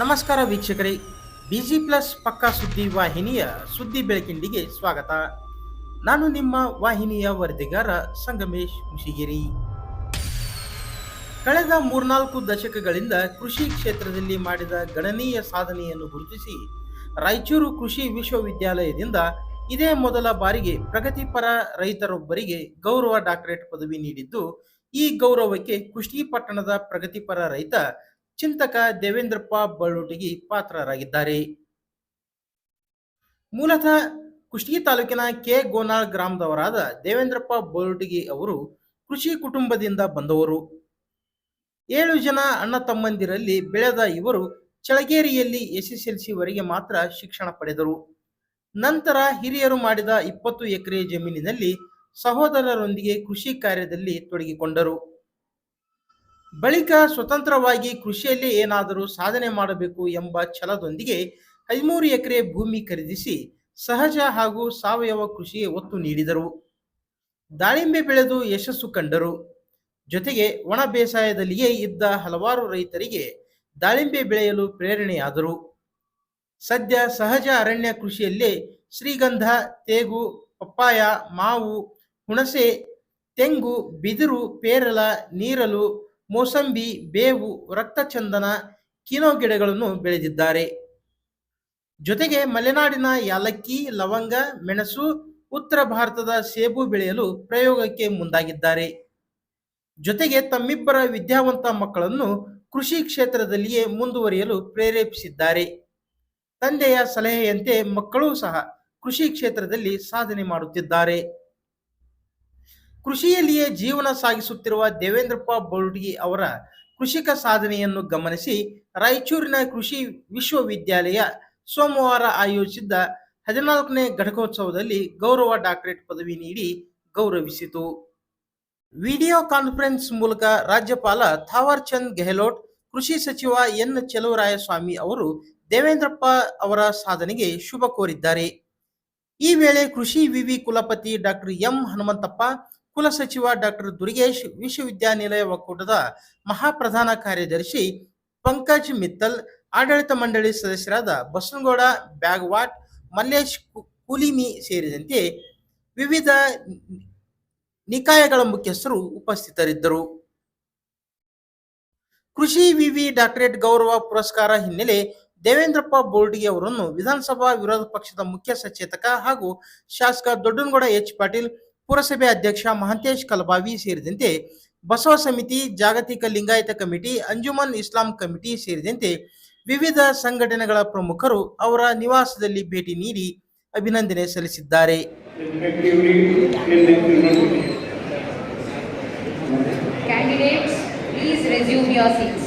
ನಮಸ್ಕಾರ ವೀಕ್ಷಕರೇ. Busy plus ಪಕ್ಕಾ ಸುದ್ದಿ ವಾಹಿನಿಯ ಸುದ್ದಿ ಬೆಳಕಿಂಡಿಗೆ ಸ್ವಾಗತ. ನಾನು ನಿಮ್ಮ ವಾಹಿನಿಯ ವರದಿಗಾರ ಸಂಗಮೇಶ್ ಮುಷಿಗಿರಿ. ಕಳೆದ ಮೂರ್ನಾಲ್ಕು ದಶಕಗಳಿಂದ ಕೃಷಿ ಕ್ಷೇತ್ರದಲ್ಲಿ ಮಾಡಿದ ಗಣನೀಯ ಸಾಧನೆಯನ್ನು ಗುರುತಿಸಿ ರಾಯಚೂರು ಕೃಷಿ ವಿಶ್ವವಿದ್ಯಾಲಯದಿಂದ ಇದೇ ಮೊದಲ ಬಾರಿಗೆ ಪ್ರಗತಿಪರ ರೈತರೊಬ್ಬರಿಗೆ ಗೌರವ ಡಾಕ್ಟರೇಟ್ ಪದವಿ ನೀಡಿದ್ದು, ಈ ಗೌರವಕ್ಕೆ ಕುಷ್ಟಗಿ ಪಟ್ಟಣದ ಪ್ರಗತಿಪರ ರೈತ ಚಿಂತಕ ದೇವೇಂದ್ರಪ್ಪ ಬಳ್ಳೂಟಿಗಿ ಪಾತ್ರರಾಗಿದ್ದಾರೆ. ಮೂಲತಃ ಕುಷ್ಟಗಿ ತಾಲೂಕಿನ ಕೆ. ಗೋನಾಳ್ ಗ್ರಾಮದವರಾದ ದೇವೇಂದ್ರಪ್ಪ ಬಳ್ಳೂಟಿಗಿ ಅವರು ಕೃಷಿ ಕುಟುಂಬದಿಂದ ಬಂದವರು. ಏಳು ಜನ ಅಣ್ಣ ತಮ್ಮಂದಿರಲ್ಲಿ ಬೆಳೆದ ಇವರು ಚಳಗೇರಿಯಲ್ಲಿ ಎಸ್ಎಸ್ಎಲ್ಸಿ ವರೆಗೆ ಮಾತ್ರ ಶಿಕ್ಷಣ ಪಡೆದರು. ನಂತರ ಹಿರಿಯರು ಮಾಡಿದ ಇಪ್ಪತ್ತು ಎಕರೆ ಜಮೀನಿನಲ್ಲಿ ಸಹೋದರರೊಂದಿಗೆ ಕೃಷಿ ಕಾರ್ಯದಲ್ಲಿ ತೊಡಗಿಕೊಂಡರು. ಬಳಿಕ ಸ್ವತಂತ್ರವಾಗಿ ಕೃಷಿಯಲ್ಲಿ ಏನಾದರೂ ಸಾಧನೆ ಮಾಡಬೇಕು ಎಂಬ ಛಲದೊಂದಿಗೆ ಹದಿಮೂರು ಎಕರೆ ಭೂಮಿ ಖರೀದಿಸಿ ಸಹಜ ಹಾಗೂ ಸಾವಯವ ಕೃಷಿಗೆ ಒತ್ತು ನೀಡಿದರು. ದಾಳಿಂಬೆ ಬೆಳೆದು ಯಶಸ್ಸು ಕಂಡರು. ಜೊತೆಗೆ ಒಣ ಬೇಸಾಯದಲ್ಲಿಯೇ ಇದ್ದ ಹಲವಾರು ರೈತರಿಗೆ ದಾಳಿಂಬೆ ಬೆಳೆಯಲು ಪ್ರೇರಣೆಯಾದರು. ಸದ್ಯ ಸಹಜ ಅರಣ್ಯ ಕೃಷಿಯಲ್ಲೇ ಶ್ರೀಗಂಧ, ತೇಗು, ಪಪ್ಪಾಯ, ಮಾವು, ಹುಣಸೆ, ತೆಂಗು, ಬಿದಿರು, ಪೇರಲ, ನೀರಲು ಮೋಸಂಬಿ, ಬೇವು, ರಕ್ತಚಂದನ, ಕಿನೋ ಗಿಡಗಳನ್ನು ಬೆಳೆದಿದ್ದಾರೆ. ಜೊತೆಗೆ ಮಲೆನಾಡಿನ ಯಾಲಕ್ಕಿ, ಲವಂಗ, ಮೆಣಸು, ಉತ್ತರ ಭಾರತದ ಸೇಬು ಬೆಳೆಯಲು ಪ್ರಯೋಗಕ್ಕೆ ಮುಂದಾಗಿದ್ದಾರೆ. ಜೊತೆಗೆ ತಮ್ಮಿಬ್ಬರ ವಿದ್ಯಾವಂತ ಮಕ್ಕಳನ್ನು ಕೃಷಿ ಕ್ಷೇತ್ರದಲ್ಲಿಯೇ ಮುಂದುವರಿಯಲು ಪ್ರೇರೇಪಿಸಿದ್ದಾರೆ. ತಂದೆಯ ಸಲಹೆಯಂತೆ ಮಕ್ಕಳೂ ಸಹ ಕೃಷಿ ಕ್ಷೇತ್ರದಲ್ಲಿ ಸಾಧನೆ ಮಾಡುತ್ತಿದ್ದಾರೆ. ಕೃಷಿಯಲ್ಲಿಯೇ ಜೀವನ ಸಾಗಿಸುತ್ತಿರುವ ದೇವೇಂದ್ರಪ್ಪ ಬೋರ್ಡಿ ಅವರ ಕೃಷಿಕ ಸಾಧನೆಯನ್ನು ಗಮನಿಸಿ ರಾಯಚೂರಿನ ಕೃಷಿ ವಿಶ್ವವಿದ್ಯಾಲಯ ಸೋಮವಾರ ಆಯೋಜಿಸಿದ್ದ ಹದಿನಾಲ್ಕನೇ ಘಟಕೋತ್ಸವದಲ್ಲಿ ಗೌರವ ಡಾಕ್ಟರೇಟ್ ಪದವಿ ನೀಡಿ ಗೌರವಿಸಿತು. ವಿಡಿಯೋ ಕಾನ್ಫರೆನ್ಸ್ ಮೂಲಕ ರಾಜ್ಯಪಾಲ ಥಾವರ್ ಚಂದ್ ಗೆಹ್ಲೋಟ್, ಕೃಷಿ ಸಚಿವ ಎನ್ ಚೆಲುವರಾಯಸ್ವಾಮಿ ಅವರು ದೇವೇಂದ್ರಪ್ಪ ಅವರ ಸಾಧನೆಗೆ ಶುಭ ಕೋರಿದ್ದಾರೆ. ಈ ವೇಳೆ ಕೃಷಿ ವಿವಿ ಕುಲಪತಿ ಡಾಕ್ಟರ್ ಎಂ ಹನುಮಂತಪ್ಪ ಕುಲಸಚಿವ ಡಾಕ್ಟರ್ ದುರ್ಗೇಶ್ ವಿಶ್ವವಿದ್ಯಾನಿಲಯ ಒಕ್ಕೂಟದ ಮಹಾಪ್ರಧಾನ ಕಾರ್ಯದರ್ಶಿ ಪಂಕಜ್ ಮಿತ್ತಲ್, ಆಡಳಿತ ಮಂಡಳಿ ಸದಸ್ಯರಾದ ಬಸನಗೌಡ, ಬ್ಯಾಗ್ವಾಟ್, ಮಲ್ಲೇಶ್ ಕುಲಿಮಿ ಸೇರಿದಂತೆ ವಿವಿಧ ನಿಕಾಯಗಳ ಮುಖ್ಯಸ್ಥರು ಉಪಸ್ಥಿತರಿದ್ದರು. ಕೃಷಿ ವಿವಿ ಡಾಕ್ಟರೇಟ್ ಗೌರವ ಪುರಸ್ಕಾರ ಹಿನ್ನೆಲೆ ದೇವೇಂದ್ರಪ್ಪ ಬೋರ್ಡಿಗೆ ಅವರನ್ನು ವಿಧಾನಸಭಾ ವಿರೋಧ ಪಕ್ಷದ ಮುಖ್ಯ ಸಚೇತಕ ಹಾಗೂ ಶಾಸಕ ದೊಡ್ಡನಗೌಡ ಎಚ್ ಪಾಟೀಲ್ ಪುರಸಭೆ ಅಧ್ಯಕ್ಷ ಮಹಂತೇಶ್ ಕಲಬಾವಿ ಸೇರಿದಂತೆ ಬಸವ ಸಮಿತಿ ಜಾಗತಿಕ ಲಿಂಗಾಯತ ಕಮಿಟಿ ಅಂಜುಮನ್ ಇಸ್ಲಾಂ ಕಮಿಟಿ ಸೇರಿದಂತೆ ವಿವಿಧ ಸಂಘಟನೆಗಳ ಪ್ರಮುಖರು ಅವರ ನಿವಾಸದಲ್ಲಿ ಭೇಟಿ ನೀಡಿ ಅಭಿನಂದನೆ ಸಲ್ಲಿಸಿದ್ದಾರೆ. Candidates, please resume your seats.